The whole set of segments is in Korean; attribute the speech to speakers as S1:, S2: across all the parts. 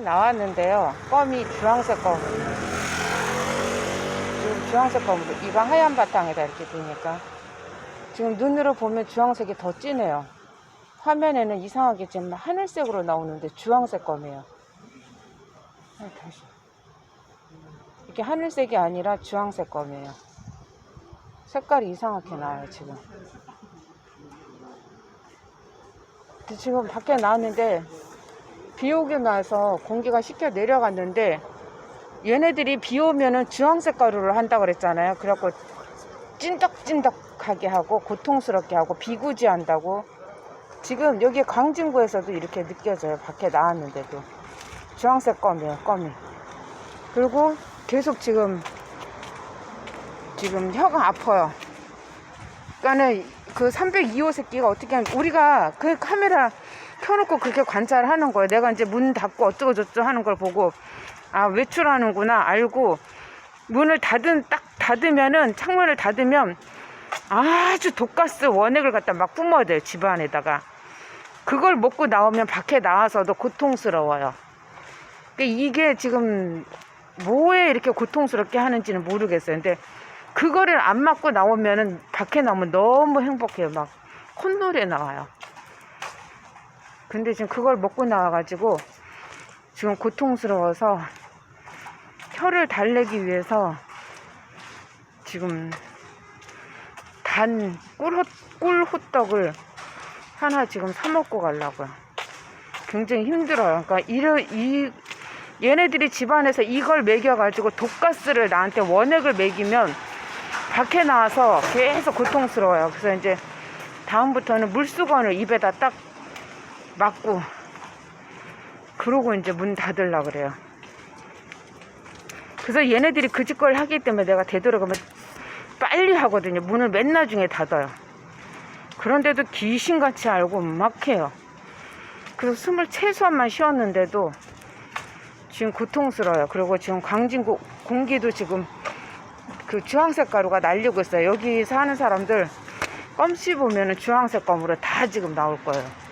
S1: 나왔는데요. 껌이 주황색 껌. 지금 주황색 껌으로 이가 하얀 바탕에다 이렇게 되니까 지금 눈으로 보면 주황색이 더 진해요. 화면에는 이상하게 지금 하늘색으로 나오는데 주황색 껌이에요. 아, 다시. 이게 하늘색이 아니라 주황색 껌이에요. 색깔이 이상하게 나와요, 지금. 지금 밖에 나왔는데 비 오고 나서 공기가 식혀 내려갔는데 얘네들이 비 오면은 주황색 가루를 한다 그랬잖아요. 그래갖고 찐덕찐덕하게 하고 고통스럽게 하고 비구지 한다고 지금 여기 광진구에서도 이렇게 느껴져요. 밖에 나왔는데도 주황색 껌이에요. 껌이 그리고 계속 지금 지금 혀가 아파요. 그러니까는 그 302호 새끼가 어떻게 하면 우리가 그 카메라 켜놓고 그렇게 관찰하는 거예요. 내가 이제 문 닫고 어쩌고 저쩌고 하는 걸 보고 아 외출하는구나 알고 문을 닫은 딱 닫으면은 창문을 닫으면 아주 독가스 원액을 갖다 막 뿜어대요 집 안에다가 그걸 먹고 나오면 밖에 나와서도 고통스러워요. 그러니까 이게 지금 뭐에 이렇게 고통스럽게 하는지는 모르겠어요. 근데 그거를 안 맞고 나오면은 밖에 나오면 너무 행복해요. 막 콧노래 나와요. 근데 지금 그걸 먹고 나와가지고 지금 고통스러워서 혀를 달래기 위해서 지금 단 꿀호, 꿀호떡을 하나 지금 사 먹고 가려고요. 굉장히 힘들어요. 그러니까 이러, 이 얘네들이 집안에서 이걸 먹여가지고 독가스를 나한테 원액을 먹이면 밖에 나와서 계속 고통스러워요. 그래서 이제 다음부터는 물수건을 입에다 딱 맞고 그러고 이제 문 닫으려 그래요. 그래서 얘네들이 그 짓걸 하기 때문에 내가 되도록이면 빨리 하거든요. 문을 맨 나중에 닫아요. 그런데도 귀신같이 알고 막 해요. 그래서 숨을 최소한만 쉬었는데도 지금 고통스러워요. 그리고 지금 광진구 공기도 지금 그 주황색 가루가 날리고 있어요. 여기 사는 사람들 껌 씹으면 주황색 껌으로 다 지금 나올 거예요.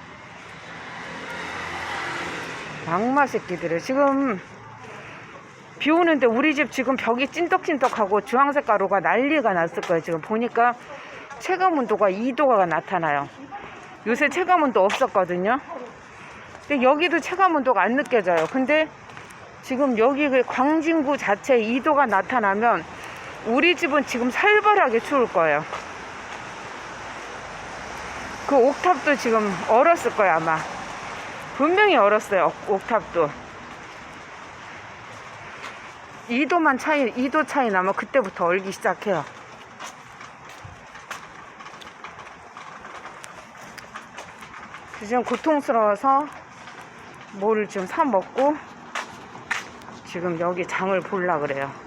S1: 악마 새끼들이 지금 비 오는데 우리 집 지금 벽이 찐떡찐떡하고 주황색 가루가 난리가 났을 거예요. 지금 보니까 체감 온도가 2도가 나타나요. 요새 체감 온도 없었거든요. 근데 여기도 체감 온도가 안 느껴져요. 근데 지금 여기 그 광진구 자체 2도가 나타나면 우리 집은 지금 살벌하게 추울 거예요. 그 옥탑도 지금 얼었을 거예요, 아마. 분명히 얼었어요, 옥탑도. 2도만 차이, 2도 차이 나면 그때부터 얼기 시작해요. 지금 고통스러워서 뭐를 지금 사 먹고 지금 여기 장을 볼라 그래요.